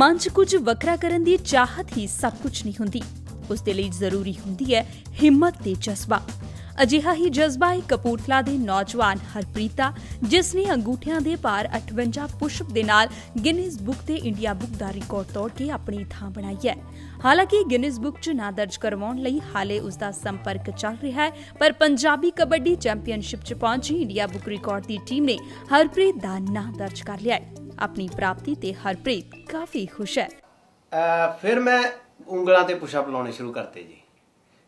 ਮੰਚ ਕੁਝ ਵੱਖਰਾ ਕਰਨ ਦੀ ਚਾਹਤ ਹੀ ਸਭ ਕੁਝ ਨਹੀਂ ਹੁੰਦੀ। ਉਸ ਦੇ ਲਈ ਜ਼ਰੂਰੀ ਹੁੰਦੀ ਹੈ ਹਿੰਮਤ ਤੇ ਜਜ਼ਬਾ। ਅਜਿਹਾ ਹੀ ਜਜ਼ਬਾ ਹੈ ਕਪੂਰਥਲਾ ਦੇ ਨੌਜਵਾਨ ਹਰਪ੍ਰੀਤਾ, ਜਿਸ ਨੇ ਅੰਗੂਠਿਆਂ ਦੇ ਭਾਰ 58 ਪੁਸ਼ਅਪ ਦੇ ਨਾਲ ਗਿਨੀਜ਼ ਬੁੱਕ ਤੇ ਇੰਡੀਆ ਬੁੱਕ ਦਾ ਰਿਕਾਰਡ ਤੋੜ ਕੇ ਆਪਣੀ ਥਾਂ ਬਣਾਈ ਹੈ। ਹਾਲਾਂਕਿ ਗਿਨੀਜ਼ ਬੁੱਕ 'ਚ ਨਾਂ ਦਰਜ ਕਰਵਾਉਣ ਲਈ ਹਾਲੇ ਉਸ ਦਾ ਸੰਪਰਕ ਚੱਲ ਰਿਹਾ ਹੈ, ਪਰ ਪੰਜਾਬੀ ਕਬੱਡੀ ਚੈਂਪੀਅਨਸ਼ਿਪ 'ਚ ਪਹੁੰਚੀ ਇੰਡੀਆ ਬੁੱਕ ਰਿਕਾਰਡ ਦੀ ਟੀਮ ਨੇ ਹਰਪ੍ਰੀਤ ਦਾ ਨਾਂ ਦਰਜ ਕਰ ਲਿਆ ਹੈ। ਆਪਣੀ ਪ੍ਰਾਪਤੀ ਤੇ ਹਰਪ੍ਰੀਤ ਕਾਫੀ ਖੁਸ਼ ਹੈ। ਫਿਰ ਮੈਂ ਉਂਗਲਾਂ ਤੇ ਪੁਸ਼ਅਪ ਲਾਉਣੇ ਸ਼ੁਰੂ ਕਰਤੇ ਜੀ।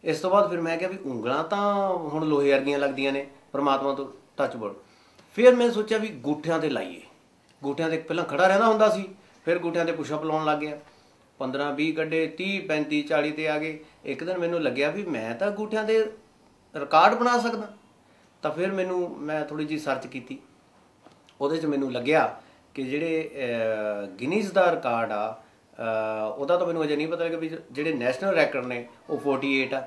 ਇਸ ਤੋਂ ਬਾਅਦ ਫਿਰ ਮੈਂ ਕਿਹਾ ਵੀ ਉਂਗਲਾਂ ਤਾਂ ਹੁਣ ਲੋਹੇ ਵਰਗੀਆਂ ਲੱਗਦੀਆਂ ਨੇ, ਪਰਮਾਤਮਾ ਤੋਂ ਟੱਚ ਬੋਲ ਫਿਰ ਮੈਂ ਸੋਚਿਆ ਵੀ ਗੂਠਿਆਂ ਤੇ ਲਾਈਏ। ਗੂਠਿਆਂ ਤੇ ਪਹਿਲਾਂ ਖੜਾ ਰਹਿੰਦਾ ਹੁੰਦਾ ਸੀ, ਫਿਰ ਗੂਠਿਆਂ ਤੇ ਪੁਸ਼ਅਪ ਲਾਉਣ ਲੱਗ ਗਿਆ। 15 20 ਕੱਢੇ 30 35 40 ਤੇ ਆ ਗਏ। ਇੱਕ ਦਿਨ ਮੈਨੂੰ ਲੱਗਿਆ ਵੀ ਮੈਂ ਤਾਂ ਗੂਠਿਆਂ ਦੇ ਰਿਕਾਰਡ ਬਣਾ ਸਕਦਾ। ਤਾਂ ਫਿਰ ਮੈਨੂੰ ਮੈਂ ਥੋੜੀ ਜੀ ਸਰਚ ਕੀਤੀ। ਉਹਦੇ 'ਚ ਮੈਨੂੰ ਲੱਗਿਆ ਕਿ ਜਿਹੜੇ ਗਿਨੀਜ਼ ਦਾ ਰਿਕਾਰਡ ਆ ਉਹਦਾ ਤਾਂ ਮੈਨੂੰ ਅਜੇ ਨਹੀਂ ਪਤਾ ਕਿ ਵੀ ਜਿਹੜੇ ਨੈਸ਼ਨਲ ਰੈਕੋਰਡ ਨੇ, ਉਹ 48 ਆ।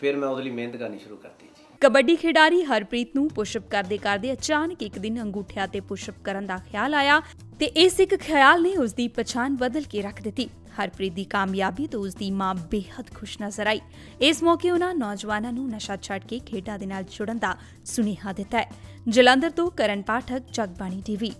ਫਿਰ ਮੈਂ ਉਹਦੇ ਲਈ ਮਿਹਨਤ ਕਰਨੀ ਸ਼ੁਰੂ ਕਰਤੀ ਜੀ। ਕਬੱਡੀ ਖਿਡਾਰੀ ਹਰਪ੍ਰੀਤ ਨੂੰ ਪੁਸ਼ਅਪ ਕਰਦੇ ਕਰਦੇ ਅਚਾਨਕ ਇੱਕ ਦਿਨ ਅੰਗੂਠਿਆਂ ਤੇ ਪੁਸ਼ਅਪ ਕਰਨ ਦਾ ਖਿਆਲ ਆਇਆ ਤੇ ਇਸ ਇੱਕ ਖਿਆਲ ਨੇ ਉਸ ਦੀ ਪਛਾਣ ਬਦਲ ਕੇ ਰੱਖ ਦਿੱਤੀ। ਹਰਪ੍ਰੀਤ ਦੀ ਕਾਮਯਾਬੀ ਤੋਂ ਉਸ ਦੀ ਮਾਂ ਬੇहद ਖੁਸ਼ ਨਜ਼ਰ ਆਈ। ਇਸ ਮੌਕੇ ਉਹਨਾਂ ਨੌਜਵਾਨਾਂ ਨੂੰ ਨਸ਼ਾ ਛੱਡ ਕੇ ਖੇਡਾਂ ਦੇ ਨਾਲ ਜੁੜਨ ਦਾ ਸੁਨੇਹਾ ਦਿੱਤਾ ਹੈ। ਜਲੰਧਰ ਤੋਂ ਕਰਨ ਪਾਠਕ ਜਗਬਾਣੀ ਟੀਵੀ।